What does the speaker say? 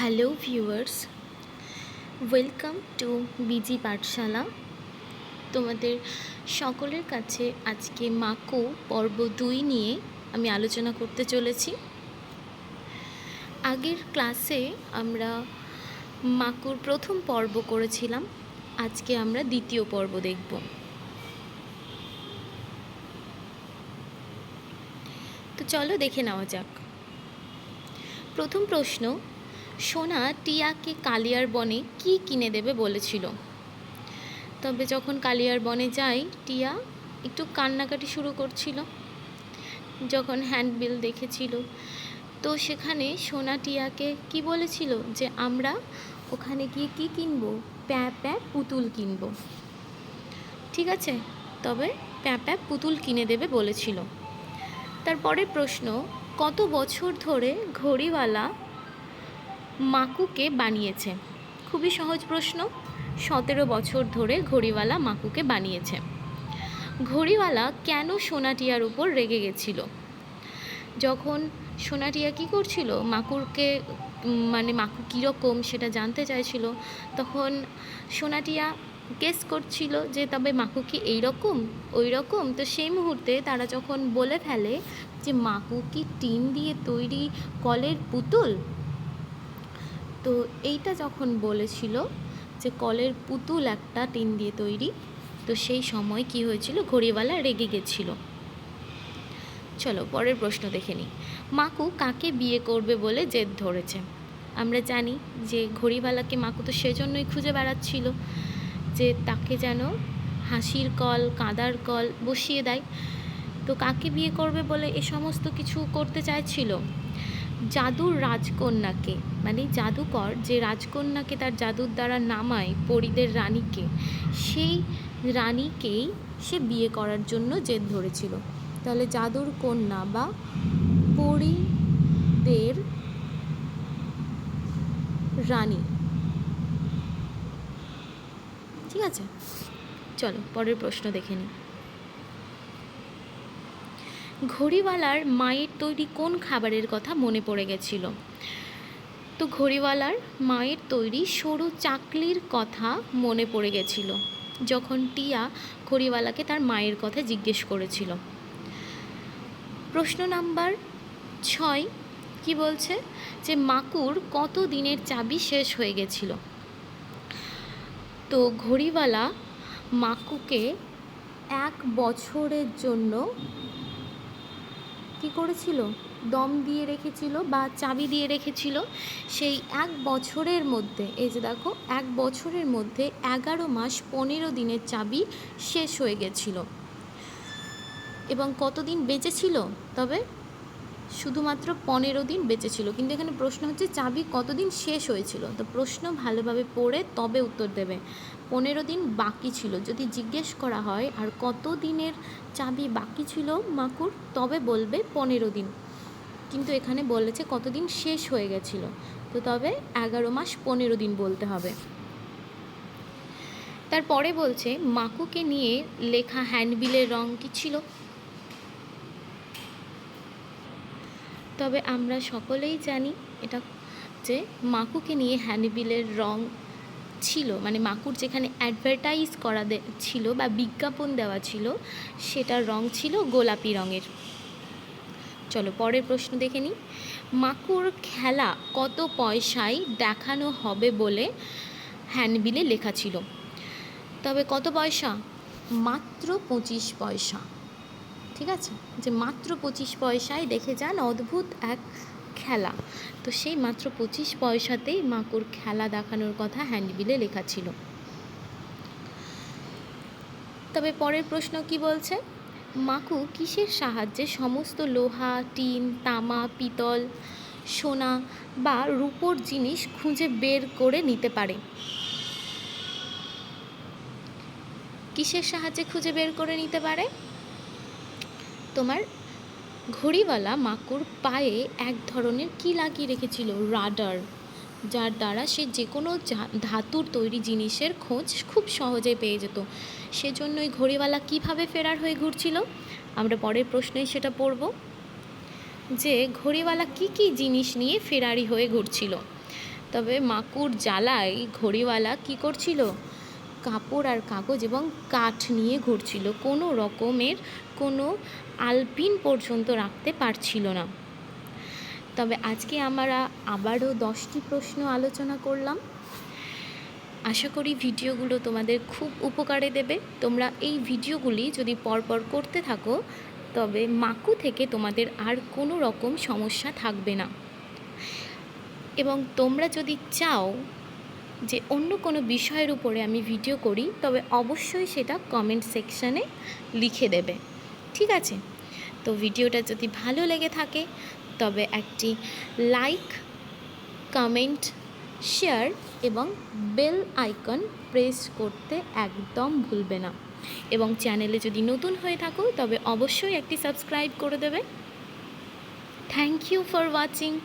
Hello viewers welcome to B G Pathshala তোমাদের সকলের কাছে আজকে মাকো পর্ব দুই নিয়ে আমি আলোচনা করতে চলেছি। আগের ক্লাসে আমরা মাকুর প্রথম পর্ব করেছিলাম। আজকে আমরা দ্বিতীয় পর্ব দেখব। তো চলো দেখে নেওয়া যাক। প্রথম প্রশ্ন সোনা টিয়াকে কালিয়ার বনে কি কিনে দেবে বলেছিল। তবে যখন কালিয়ার বনে যাই টিয়া একটু কান্নাকাটি শুরু করছিল। যখন হ্যান্ডবিল দেখেছিল, তো সেখানে সোনা টিয়াকে কি বলেছিল যে, আমরা ওখানে গিয়ে কি কিনবো? প্যাঁ প্যাঁ পুতুল কিনব। ঠিক আছে, তবে প্যাঁ প্যাঁ পুতুল কিনে দেবে বলেছিল। তারপরের প্রশ্ন, কত বছর ধরে ঘড়িওয়ালা মাকুকে বানিয়েছে। খুবই সহজ প্রশ্ন। সতেরো বছর ধরে ঘড়িওয়ালা মাকুকে বানিয়েছে। ঘড়িওয়ালা কেন সোনাটিয়ার উপর রেগে গেছিল? যখন সোনাটিয়া কি করছিল? মাকুরকে মানে মাকু কীরকম সেটা জানতে চাইছিল। তখন সোনাটিয়া গেস করছিল যে তবে মাকু কি এইরকম ওই রকম। তো সেই মুহূর্তে তারা যখন বলে ফেলে যে মাকু কি টিন দিয়ে তৈরি কলের পুতুল তো এইটা যখন বলেছিল যে কলের পুতুল একটা টিন দিয়ে তৈরি, তো সেই সময় কি হয়েছিল? ঘড়িওয়ালা রেগে গেছিল। চলো, পরের প্রশ্ন দেখে নিই। মাকু কাকে বিয়ে করবে বলে জেদ ধরেছে? আমরা জানি যে ঘড়িওয়ালাকে মাকু তো সেজন্যই খুঁজে বেড়াচ্ছিল, যে তাকে যেন হাসির কল, কাদার কল বসিয়ে দেয়। তো কাকে বিয়ে করবে বলে এ সমস্ত কিছু করতে চাইছিল? জাদুর রাজকন্যাকে মানে জাদুকর, যে রাজকন্যাকে তার জাদুর দ্বারা নামায় পরীদের রানীকে, সেই রানীকেই সে বিয়ে করার জন্য জেদ ধরেছিল। তাহলে জাদুর কন্যা বা পরীদের রানী। ঠিক আছে? চলো, পরের প্রশ্ন দেখে নিই। ঘড়িওয়ালার মায়ের তৈরি কোন খাবারের কথা মনে পড়ে গেছিল? তো ঘড়িওয়ালার মায়ের তৈরি সরু চাকলির কথা মনে পড়ে গেছিল, যখন টিয়া ঘড়িওয়ালাকে তার মায়ের কথা জিজ্ঞেস করেছিল। প্রশ্ন নাম্বার ছয়, কি বলছে? যে মাকুর কত দিনের চাবি শেষ হয়ে গেছিল? তো ঘড়িওয়ালা মাকুকে এক বছরের জন্য কি করেছিল? দম দিয়ে রেখেছিল বা চাবি দিয়ে রেখেছিল? সেই এক বছরের মধ্যে, এই যে দেখো, এক বছরের মধ্যে এগারো মাস পনেরো দিনের চাবি শেষ হয়ে গেছিল। এবং কতদিন বেঁচেছিল তবে? শুধুমাত্র পনেরো দিন বেঁচে ছিল। কিন্তু এখানে প্রশ্ন হচ্ছে, চাবি কতদিন শেষ হয়েছিল? তো প্রশ্ন ভালোভাবে পড়ে তবে উত্তর দেবে। পনেরো দিন বাকি ছিল। যদি জিজ্ঞেস করা হয়, আর কত দিনের চাবি বাকি ছিল মাকুর, তবে বলবে পনেরো দিন। কিন্তু এখানে বলেছে কতদিন শেষ হয়ে গেছিল। তো তবে এগারো মাস পনেরো দিন বলতে হবে। তারপরে বলছে, মাকুকে নিয়ে লেখা হ্যান্ডবিলের রং কী ছিল? তবে আমরা সকলেই জানি এটা যে মাকুকে নিয়ে হ্যান্ডবিলের রং ছিল মানে মাকুর যেখানে অ্যাডভার্টাইজ করা ছিল বা বিজ্ঞাপন দেওয়া ছিল, সেটার রং ছিল গোলাপি রঙের। চলো পরের প্রশ্ন দেখে নিই। মাকুর খেলা কত পয়সায় দেখানো হবে বলে হ্যান্ডবিলে লেখা ছিল? তবে কত পয়সা? মাত্র পঁচিশ পয়সা। ঠিক আছে? যে মাত্র পঁচিশ পয়সায় দেখে যান অদ্ভুত এক খেলা। তো সেই মাত্র পঁচিশ পয়সাতেই মাকুর খেলা দেখানোর কথা হ্যান্ডবিলে লেখা ছিল। তবে পরের প্রশ্ন কি বলছে? মাকু কিসের সাহায্যে সমস্ত লোহা, টিন, তামা, পিতল, সোনা বা রূপোর জিনিস খুঁজে বের করে নিতে পারে? কিসের সাহায্যে খুঁজে বের করে নিতে পারে? তোমার ঘড়িওয়ালা মাকুর পায়ে এক ধরনের কি লাগিয়ে রেখেছিল? রাডার, যার দ্বারা সে যে কোনো ধাতুর তৈরি জিনিসের খোঁজ খুব সহজে পেয়ে যেত। সেজন্যই ঘড়িওয়ালা কীভাবে ফেরার হয়ে ঘুরছিল? আমরা পরের প্রশ্নেই সেটা পড়ব। যে, ঘড়িওয়ালা কি কি জিনিস নিয়ে ফেরারি হয়ে ঘুরছিল? তবে মাকুর জ্বালায় ঘড়িওয়ালা কি করছিল? কাপড় আর কাগজ এবং কাঠ নিয়ে ঘুরছিল। কোনো রকমের কোনো আলপিন পর্যন্ত রাখতে পারছিল না। তবে আজকে আমরা আবারও দশটি প্রশ্ন আলোচনা করলাম। আশা করি ভিডিওগুলো তোমাদের খুব উপকারে দেবে। তোমরা এই ভিডিওগুলি যদি পরপর করতে থাকো, তবে মাকু থেকে তোমাদের আর কোনো রকম সমস্যা থাকবে না। এবং তোমরা যদি চাও যে অন্য কোনো বিষয়ের উপরে আমি ভিডিও করি, তবে অবশ্যই সেটা কমেন্ট সেকশানে লিখে দেবে। ঠিক আছে? তো ভিডিওটা যদি ভালো লেগে থাকে, তবে একটি লাইক কমেন্ট শেয়ার এবং বেল আইকন প্রেস করতে একদম ভুলবে না। এবং চ্যানেলে যদি নতুন হয়ে থাকো, তবে অবশ্যই একটি সাবস্ক্রাইব করে দেবে। Thank you for watching